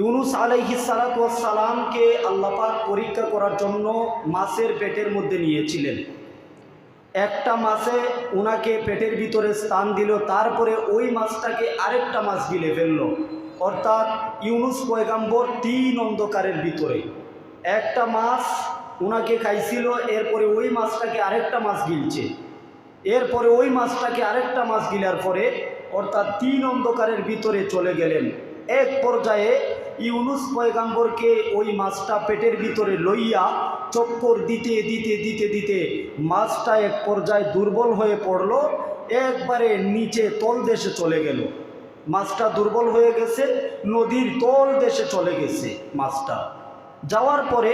ইউনুস আলাইহিসালাতামকে আল্লাপাক পরীক্ষা করার জন্য মাছের পেটের মধ্যে নিয়েছিলেন। একটা মাছে ওনাকে পেটের ভিতরে স্থান দিল, তারপরে ওই মাছটাকে আরেকটা মাছ গিলে ফেলল। অর্থাৎ ইউনুস পয়গাম্বর তিন অন্ধকারের ভিতরে। একটা মাছ ওনাকে খাইছিল, এরপরে ওই মাছটাকে আরেকটা মাছ গিলছে। এরপরে ওই মাছটাকে আরেকটা মাছ গিলার পরে অর্থাৎ তিন অন্ধকারের ভিতরে চলে গেলেন। এক পর্যায়ে ইউনুস পয়গাম্বরকে ওই মাছটা পেটের ভিতরে লইয়া চক্কর দিতে দিতে দিতে দিতে মাছটা এক পর্যায়ে দুর্বল হয়ে পড়ল, একবারে নিচে তল দেশে চলে গেল। মাছটা দুর্বল হয়ে গেছে, নদীর তল দেশে চলে গেছে মাছটা। যাওয়ার পরে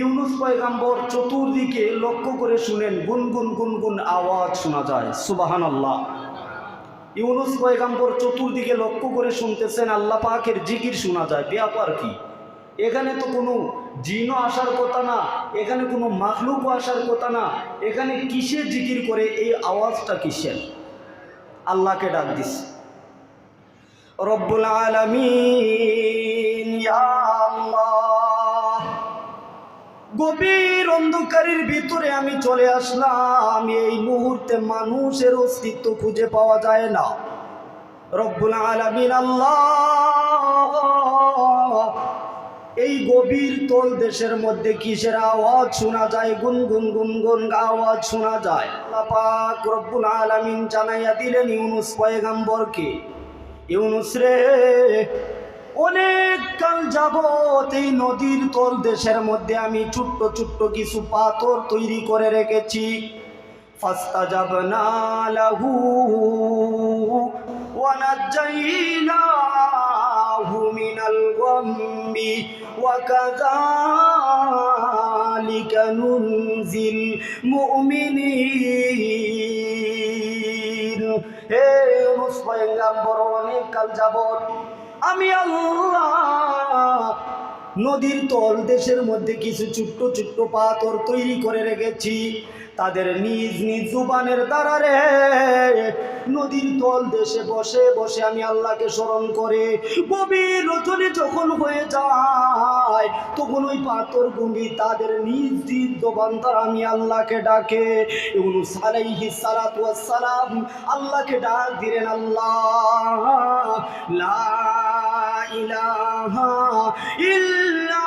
ইউনুস পয়গাম্বর চতুর্দিকে লক্ষ্য করে শুনেন, গুনগুন গুনগুন আওয়াজ শোনা যায়। সুবাহান আল্লাহ ইউনুস পয়গাম্বর চতুর্দিকে লক্ষ্য করে শুনতেছেন, আল্লাহ পাকের জিকির শোনা যায়। ব্যাপার কি? এখানে তো কোনো জিনও আসার কথা না, এখানে কোনো মাখলুকও আসার কথা না। এখানে কিসের জিকির করে, এই আওয়াজটা কিসের? আল্লাহকে ডাক দিস। রব্বুল আলামিন, ইয়া আল্লাহ অন্ধকারের ভিতরে আমি চলে আসলাম। এই মুহূর্তে মানুষের অস্তিত্ব খুঁজে পাওয়া যায় না। রব্বুল আলামিন আল্লাহ, এই গভীর তল দেশের মধ্যে কিসের আওয়াজ শোনা যায়? গুনগুন গুনগুন আওয়াজ শোনা যায়। পাক রব্বুল আলামিন জানাইয়া দিলেন ইউনুস পয়গাম্বরকে, ইউনুস রে অনেক কাল যাবত এই নদীর তল দেশের মধ্যে আমি ছোট্ট ছোট্ট কিছু পাথর তৈরি করে রেখেছি ফাস্তাজাবনা লাহু ونجيناه من الغم وكذلك ننزي المؤمنين হে মুসপয়গাম্বর অনেক কাল যাবত আমি নদীর তল দেশের মধ্যে কিছু ছোট্ট ছোট্ট পাথর তৈরি করে রেখেছি। তাদের নিজ নিজ জুবানের দ্বারা রে নদীর তল দেশে বসে বসে আমি আল্লাহকে স্মরণ করে, গভীর রচনে যখন হয়ে যায়, তখন ওই পাথর গুঙ্গি তাদের নিজ নিজ জবান দ্বারা আমি আল্লাহকে ডাকে। আলাইহিস সালাতু ওয়াস সালাম আল্লাহকে ডাক দিলেন, আল্লাহ, লা ইলাহা ইল্লা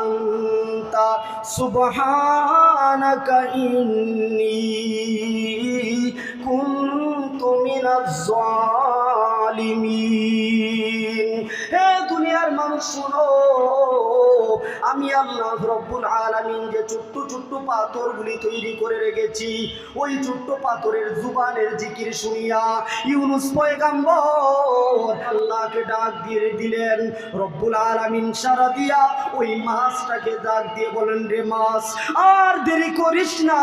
আনতা সুবহানাকা ইন্নী কুনতু মিনাজ জালিমিন। হে দুনিয়ার মানুষ শুনো। আমি আল্লাহ রব্বুল আলামিন যে ছোট্ট ছোট্ট পাথরগুলি তৈরি করে রেখেছি, ওই ছোট্ট পাথরের জুবানের জিকির শুনিয়া ইউনুস পয়গাম্বর আল্লাহকে ডাক দিয়ে দিলেন, রব্বুল আলামিন সারা দিয়া ওই মাছটাকে ডাক দিয়ে বলেন, রে মাছ, আর দেরি করিস না।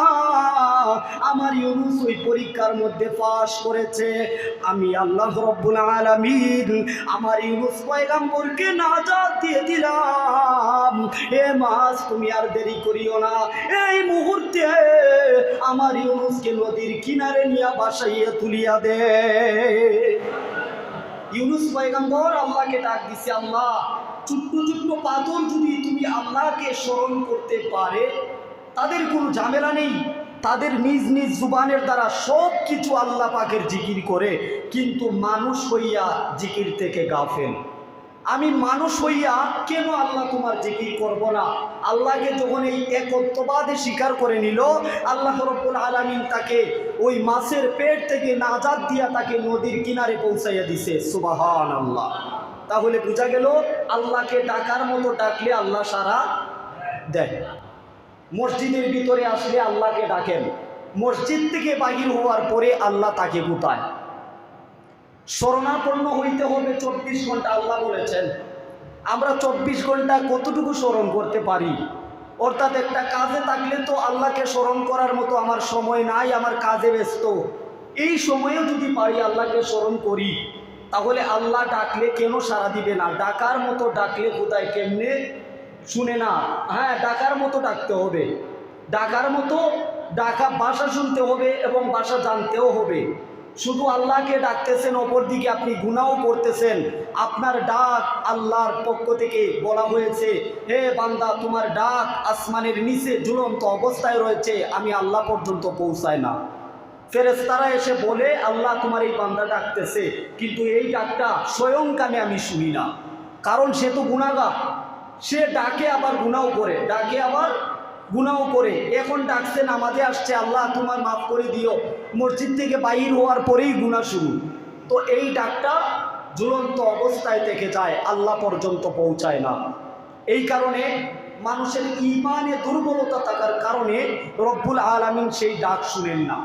আমার ইউনুস ওই পরীক্ষার মধ্যে পাশ করেছে। আমি আল্লাহ রব্বুল আলামিন আমার ইউনুস পয়গাম্বরকে নাজাত দিয়ে দিলাম। এ মাছ তুমি আর দেরি করিও না। এই মুহূর্তে আমার ইউনুসকে নদীর কিনারে নিয়ে বাসাইয়া তুলিয়া দে। ইউনুস পয়গাম্বর আল্লাহকে ডাক দিছে, আল্লাহ, ছোট্ট ছোট্ট পাথর যদি তুমি আল্লাহকে স্মরণ করতে পারে, তাদের কোনো ঝামেলা নেই। তাদের নিজ নিজ জুবানের দ্বারা সব কিছু আল্লাহ পাকের জিকির করে, কিন্তু মানুষ হইয়া জিকির থেকে গাফেল। আমি মানুষ হইয়া কেন আল্লাহ তোমার জিকির করব না? আল্লাহকে যখন এই একত্ববাদে স্বীকার করে নিল, আল্লাহ রব্বুল আলামিন তাকে ওই মাছের পেট থেকে নাজাদ দিয়া তাকে নদীর কিনারে পৌঁছাইয়া দিছে। সুবাহান আল্লাহ তাহলে বোঝা গেল, আল্লাহকে ডাকার মতো ডাকলে আল্লাহ সারা দেয়। মসজিদের ভিতরে আসলে আল্লাহকে ডাকেন। মসজিদ থেকে বাহির হওয়ার পরে আল্লাহ তাকে গুতায় স্মরণাপন্ন হইতে হবে চব্বিশ ঘণ্টা আল্লাহ বলেছেন। আমরা চব্বিশ ঘণ্টা কতটুকু স্মরণ করতে পারি? অর্থাৎ একটা কাজে থাকলে তো আল্লাহকে স্মরণ করার মতো আমার সময় নাই, আমার কাজে ব্যস্ত। এই সময়েও যদি পারি আল্লাহকে স্মরণ করি, তাহলে আল্লাহ ডাকলে কেন সাড়া দিবে না? ডাকার মতো ডাকলে কোথায় কেমনে? শুনে না। হ্যাঁ ডাকার মতো ডাকতে হবে। ডাকার মতো ডাকা ভাষা শুনতে হবে এবং ভাষা জানতেও হবে। শুধু আল্লাহকে ডাকতেছেন অপর দিকে আপনি গুনাও করতেছেন। আপনার ডাক আল্লাহর পক্ষ থেকে বলা হয়েছে, হে বান্দা, তোমার ডাক আসমানের নিচে ঝুলন্ত অবস্থায় রয়েছে, আমি আল্লাহ পর্যন্ত পৌঁছায় না। ফেরেস্তারা এসে বলে, আল্লাহ তোমার এই বান্দা ডাকতেছে, কিন্তু এই ডাকটা স্বয়ং কানে আমি শুনি না। কারণ সে তো গুণাগার সে ডাকে আবার গুনাও করে, ডাকে আবার গুনাও করে। এখন ডাকছে নামাজে আসছে, আল্লাহ তোমার মাফ করে দিও। মসজিদ থেকে বাহির হওয়ার পরেই গুণা শুরু। তো এই ডাকটা ঝুলন্ত অবস্থায় থেকে যায়, আল্লাহ পর্যন্ত পৌঁছায় না। এই কারণে মানুষের ইমানে দুর্বলতা থাকার কারণে রব্বুল আলমিন সেই ডাক শুনেন না।